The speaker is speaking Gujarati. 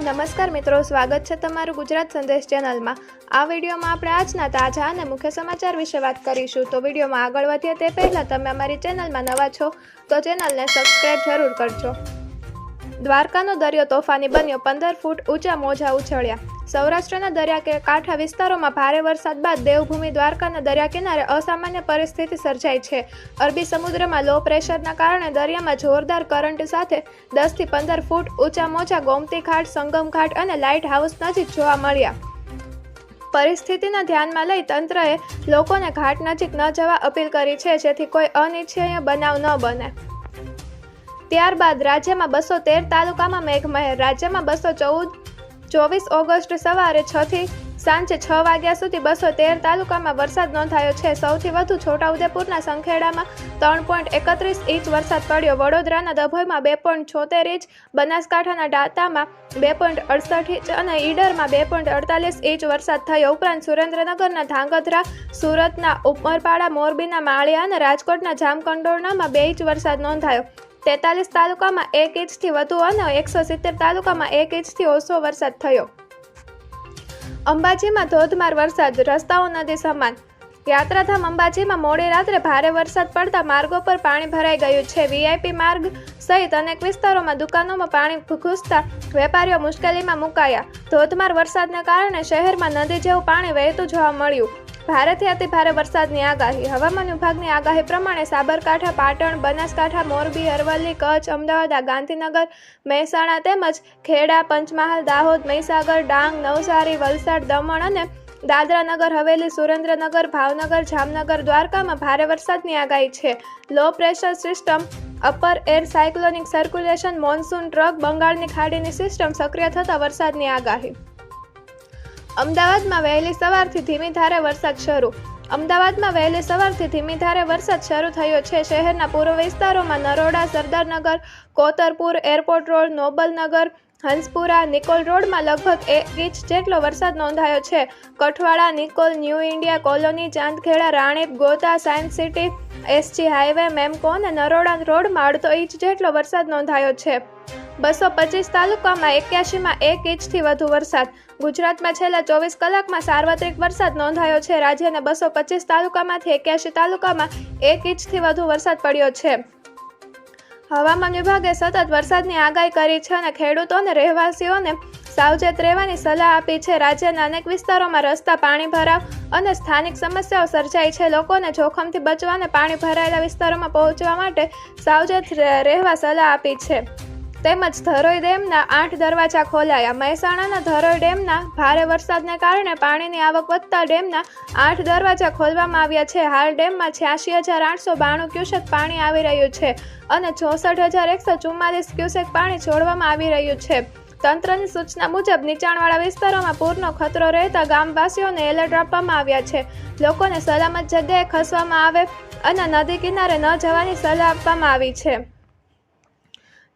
નમસ્કાર મિત્રો, સ્વાગત છે તમારું ગુજરાત સંદેશ ચેનલમાં. આ વિડીયોમાં આપણે આજના તાજા અને મુખ્ય સમાચાર વિશે વાત કરીશું. તો વિડીયોમાં આગળ વધીએ તે પહેલાં તમે અમારી ચેનલમાં નવા છો, તો ચેનલને સબસ્ક્રાઈબ જરૂર કરજો. દ્વારકાનો દરિયો તોફાની બન્યો પંદર ફૂટ ઊંચા મોજા ઉછળ્યા. સૌરાષ્ટ્રના દરિયા કાંઠા વિસ્તારોમાં ભારે વરસાદ બાદ દેવભૂમિ દ્વારકાના દરિયા કિનારે અસામાન્ય પરિસ્થિતિ સર્જાઈ છે. અરબી સમુદ્રમાં લો પ્રેશરના કારણે દરિયામાં જોરદાર કરંટ સાથે દસથી પંદર ફૂટ ઊંચા મોજા ગોમતી ઘાટ સંગમ ઘાટ અને લાઇટ હાઉસ નજીક જોવા મળ્યા. પરિસ્થિતિને ધ્યાનમાં લઈ તંત્રએ લોકોને ઘાટ નજીક ન જવા અપીલ કરી છે, જેથી કોઈ અનિચ્છનીય બનાવ ન બને. ત્યારબાદ રાજ્યમાં બસો તેર તાલુકામાં મેઘમહેર, રાજ્યમાં બસો ચૌદ ચોવીસ ઓગસ્ટ સવારે છ થી સાંજે છ વાગ્યા સુધી બસો તેર તાલુકામાં વરસાદ નોંધાયો છે. સૌથી વધુ છોટાઉદેપુરના સંખેડામાં ત્રણ પોઈન્ટ એકત્રીસ ઇંચ વરસાદ પડ્યો. વડોદરાના દભોઈમાં બે પોઈન્ટ છોતેર ઇંચ, બનાસકાંઠાના ડાતામાં બે પોઈન્ટ અડસઠ ઇંચ અને ઈડરમાં બે પોઈન્ટ અડતાલીસ ઇંચ વરસાદ થયો. ઉપરાંત સુરેન્દ્રનગરના ધાંગધ્રા, સુરતના ઉમરપાડા મોરબીના માળિયા અને રાજકોટના જામકંડોરણામાં બે ઇંચ વરસાદ નોંધાયો. તેતાલીસ તાલુકામાં એક ઇંચથી વધુ અને એકસો સિત્તેર તાલુકામાં એક ઇંચથી ઓછો વરસાદ થયો. અંબાજીમાં ધોધમાર વરસાદ, રસ્તાઓ નદી સમાન. યાત્રાધામ અંબાજીમાં મોડી રાત્રે ભારે વરસાદ પડતા માર્ગો પર પાણી ભરાઈ ગયું છે. વીઆઈપી માર્ગ સહિત અનેક વિસ્તારોમાં દુકાનોમાં પાણી ઘૂસતા વેપારીઓ મુશ્કેલીમાં મુકાયા. ધોધમાર વરસાદને કારણે શહેરમાં નદી જેવું પાણી વહેતું જોવા મળ્યું. ભારેથી અતિ ભારે વરસાદની આગાહી. હવામાન વિભાગની આગાહી પ્રમાણે સાબરકાંઠા, પાટણ, બનાસકાંઠા, મોરબી, અરવલ્લી, કચ્છ, અમદાવાદ ગાંધીનગર, મહેસાણા તેમજ ખેડા, પંચમહાલ, દાહોદ, મહીસાગર, ડાંગ, નવસારી, વલસાડ, દમણ અને દાદરા નગર હવેલી, સુરેન્દ્રનગર, ભાવનગર, જામનગર, દ્વારકામાં ભારે વરસાદની આગાહી છે. Low pressure system upper air cyclonic circulation monsoon trough બંગાળની ખાડીની સિસ્ટમ સક્રિય થતાં વરસાદની આગાહી. અમદાવાદમાં વહેલી સવારથી ધીમી ધારે વરસાદ શરૂ. અમદાવાદમાં વહેલી સવારથી ધીમી ધારે વરસાદ શરૂ થયો છે. શહેરના પૂર્વ વિસ્તારોમાં નરોડા, સરદારનગર, કોતરપુર, એરપોર્ટ રોડ, નોબલનગર, હંસપુરા, નિકોલ રોડમાં લગભગ એક ઇંચ જેટલો વરસાદ નોંધાયો છે. Kathwada, Nikol, new India colony, Chandkheda, Ranip, Gota, science city, SG highway Memco અને નરોડા રોડમાં અડધો ઇંચ જેટલો વરસાદ નોંધાયો છે. બસો પચીસ તાલુકામાં એક્યાસીમાં એક ઇંચથી વધુ વરસાદ. ગુજરાતમાં છેલ્લા ચોવીસ કલાકમાં સાર્વત્રિક વરસાદ નોંધાયો છે. રાજ્યના બસો પચીસ તાલુકામાંથી એક્યાસી તાલુકામાં એક ઇંચથી વધુ વરસાદ પડ્યો છે. હવામાન વિભાગે સતત વરસાદની આગાહી કરી છે અને ખેડૂતોને રહેવાસીઓને સાવચેત રહેવાની સલાહ આપી છે. રાજ્યના અનેક વિસ્તારોમાં રસ્તા, પાણી ભરાવ અને સ્થાનિક સમસ્યાઓ સર્જાઈ છે. લોકોને જોખમથી બચવા અને પાણી ભરાયેલા વિસ્તારોમાં પહોંચવા માટે સાવચેત રહેવા સલાહ આપી છે. તેમજ ધરોઈ ડેમના આઠ દરવાજા ખોલાયા. મહેસાણાના ધરોઈ ડેમના ભારે વરસાદને કારણે પાણીની આવક વધતા ડેમના આઠ દરવાજા ખોલવામાં આવ્યા છે. હાલ ડેમમાં છ્યાસી હજાર આઠસો બાણું ક્યુસેક પાણી આવી રહ્યું છે અને ચોસઠ હજાર એકસો ચુમ્માલીસ ક્યુસેક પાણી છોડવામાં આવી રહ્યું છે. તંત્રની સૂચના મુજબ નીચાણવાળા વિસ્તારોમાં પૂરનો ખતરો રહેતા ગામવાસીઓને એલર્ટ આપવામાં આવ્યા છે. લોકોને સલામત જગ્યાએ ખસવામાં આવે અને નદી કિનારે ન જવાની સલાહ આપવામાં આવી છે.